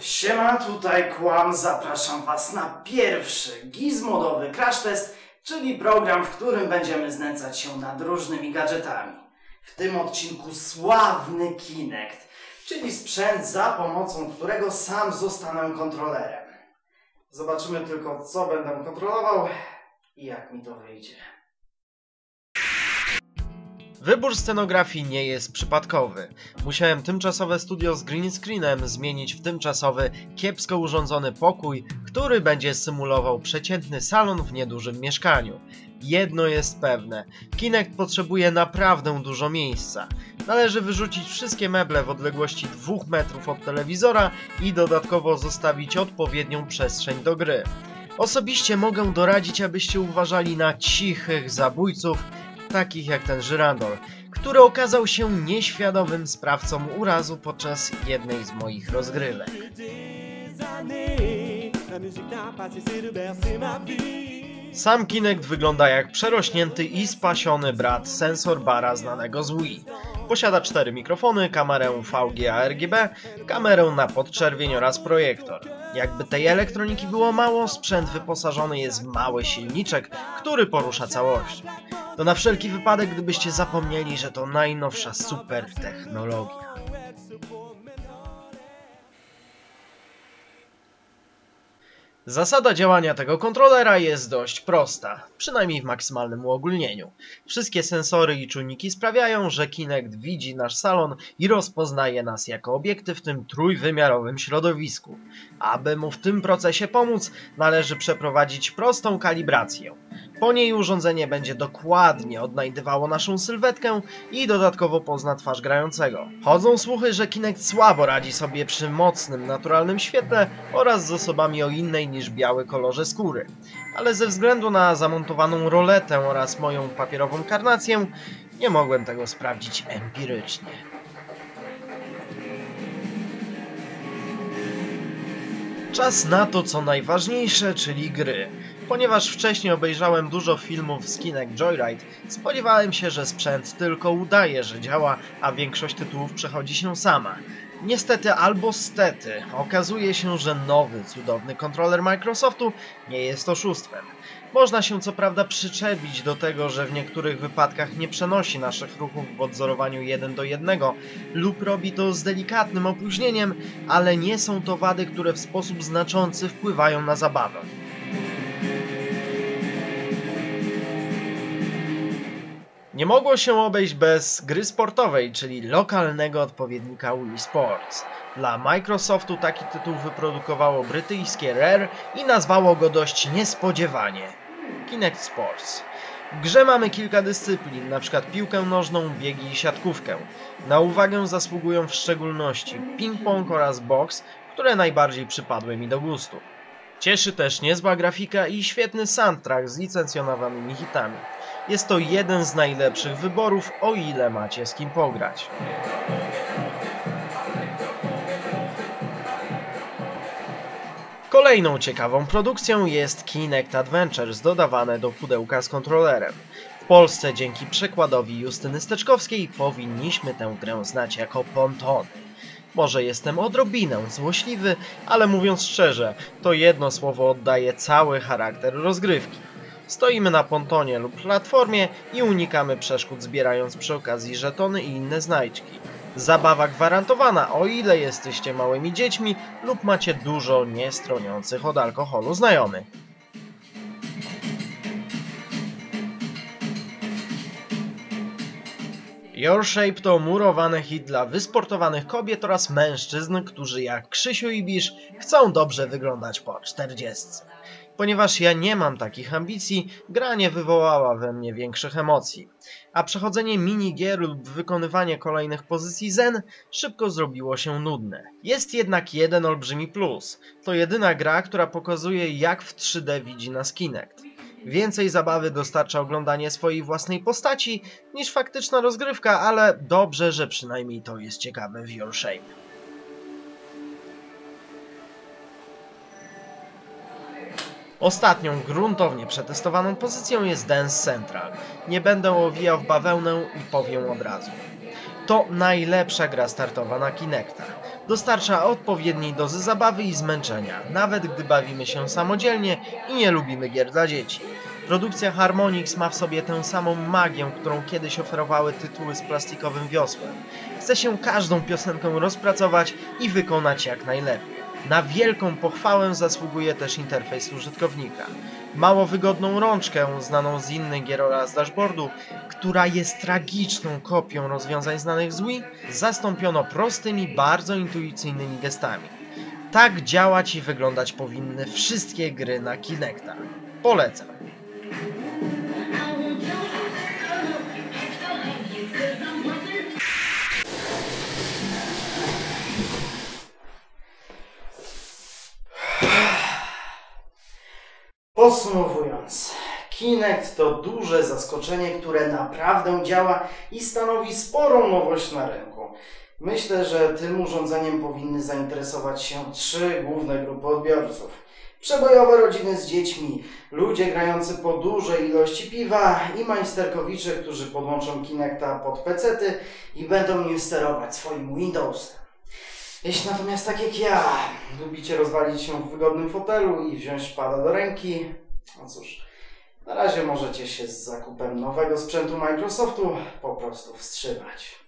Siema, tutaj Kłam, zapraszam Was na pierwszy gizmodowy crash test, czyli program, w którym będziemy znęcać się nad różnymi gadżetami. W tym odcinku sławny Kinect, czyli sprzęt za pomocą którego sam zostanę kontrolerem. Zobaczymy tylko co będę kontrolował i jak mi to wyjdzie. Wybór scenografii nie jest przypadkowy. Musiałem tymczasowe studio z green screenem zmienić w tymczasowy, kiepsko urządzony pokój, który będzie symulował przeciętny salon w niedużym mieszkaniu. Jedno jest pewne, Kinect potrzebuje naprawdę dużo miejsca. Należy wyrzucić wszystkie meble w odległości 2 metrów od telewizora i dodatkowo zostawić odpowiednią przestrzeń do gry. Osobiście mogę doradzić, abyście uważali na cichych zabójców, takich jak ten żyrandol, który okazał się nieświadomym sprawcą urazu podczas jednej z moich rozgrywek. Sam Kinect wygląda jak przerośnięty i spasiony brat sensor bara znanego z Wii. Posiada cztery mikrofony, kamerę VGA RGB, kamerę na podczerwień oraz projektor. Jakby tej elektroniki było mało, sprzęt wyposażony jest w mały silniczek, który porusza całością. To na wszelki wypadek, gdybyście zapomnieli, że to najnowsza super technologia. Zasada działania tego kontrolera jest dość prosta, przynajmniej w maksymalnym uogólnieniu. Wszystkie sensory i czujniki sprawiają, że Kinect widzi nasz salon i rozpoznaje nas jako obiekty w tym trójwymiarowym środowisku. Aby mu w tym procesie pomóc, należy przeprowadzić prostą kalibrację. Po niej urządzenie będzie dokładnie odnajdywało naszą sylwetkę i dodatkowo pozna twarz grającego. Chodzą słuchy, że Kinect słabo radzi sobie przy mocnym, naturalnym świetle oraz z osobami o innej niż biały kolorze skóry. Ale ze względu na zamontowaną roletę oraz moją papierową karnację, nie mogłem tego sprawdzić empirycznie. Czas na to, co najważniejsze, czyli gry. Ponieważ wcześniej obejrzałem dużo filmów z Kinect Joyride, spodziewałem się, że sprzęt tylko udaje, że działa, a większość tytułów przechodzi się sama. Niestety albo stety, okazuje się, że nowy, cudowny kontroler Microsoftu nie jest oszustwem. Można się co prawda przyczepić do tego, że w niektórych wypadkach nie przenosi naszych ruchów w odzorowaniu 1 do 1 lub robi to z delikatnym opóźnieniem, ale nie są to wady, które w sposób znaczący wpływają na zabawę. Nie mogło się obejść bez gry sportowej, czyli lokalnego odpowiednika Wii Sports. Dla Microsoftu taki tytuł wyprodukowało brytyjskie Rare i nazwało go dość niespodziewanie Kinect Sports. W grze mamy kilka dyscyplin, np. piłkę nożną, biegi i siatkówkę. Na uwagę zasługują w szczególności ping-pong oraz boks, które najbardziej przypadły mi do gustu. Cieszy też niezła grafika i świetny soundtrack z licencjonowanymi hitami. Jest to jeden z najlepszych wyborów, o ile macie z kim pograć. Kolejną ciekawą produkcją jest Kinect Adventures dodawane do pudełka z kontrolerem. W Polsce dzięki przekładowi Justyny Steczkowskiej powinniśmy tę grę znać jako Pontony. Może jestem odrobinę złośliwy, ale mówiąc szczerze, to jedno słowo oddaje cały charakter rozgrywki. Stoimy na pontonie lub platformie i unikamy przeszkód zbierając przy okazji żetony i inne znajdźki. Zabawa gwarantowana, o ile jesteście małymi dziećmi lub macie dużo niestroniących od alkoholu znajomych. Your Shape to murowany hit dla wysportowanych kobiet oraz mężczyzn, którzy jak Krzysiu i Bisz chcą dobrze wyglądać po 40. Ponieważ ja nie mam takich ambicji, gra nie wywołała we mnie większych emocji. A przechodzenie minigier lub wykonywanie kolejnych pozycji zen szybko zrobiło się nudne. Jest jednak jeden olbrzymi plus. To jedyna gra, która pokazuje jak w 3D widzi nas Kinect. Więcej zabawy dostarcza oglądanie swojej własnej postaci niż faktyczna rozgrywka, ale dobrze, że przynajmniej to jest ciekawe w Your Shape. Ostatnią gruntownie przetestowaną pozycją jest Dance Central. Nie będę owijał w bawełnę i powiem od razu. To najlepsza gra startowa na Kinecta. Dostarcza odpowiedniej dozy zabawy i zmęczenia, nawet gdy bawimy się samodzielnie i nie lubimy gier dla dzieci. Produkcja Harmonix ma w sobie tę samą magię, którą kiedyś oferowały tytuły z plastikowym wiosłem. Chce się każdą piosenkę rozpracować i wykonać jak najlepiej. Na wielką pochwałę zasługuje też interfejs użytkownika. Mało wygodną rączkę, znaną z innych gier oraz dashboardu, która jest tragiczną kopią rozwiązań znanych z Wii, zastąpiono prostymi, bardzo intuicyjnymi gestami. Tak działać i wyglądać powinny wszystkie gry na Kinecta. Polecam. Podsumowując, Kinect to duże zaskoczenie, które naprawdę działa i stanowi sporą nowość na rynku. Myślę, że tym urządzeniem powinny zainteresować się trzy główne grupy odbiorców. Przebojowe rodziny z dziećmi, ludzie grający po dużej ilości piwa i majsterkowicze, którzy podłączą Kinecta pod pecety i będą nim sterować swoim Windowsem. Jeśli natomiast tak jak ja, lubicie rozwalić się w wygodnym fotelu i wziąć pada do ręki, no cóż, na razie możecie się z zakupem nowego sprzętu Microsoftu po prostu wstrzymać.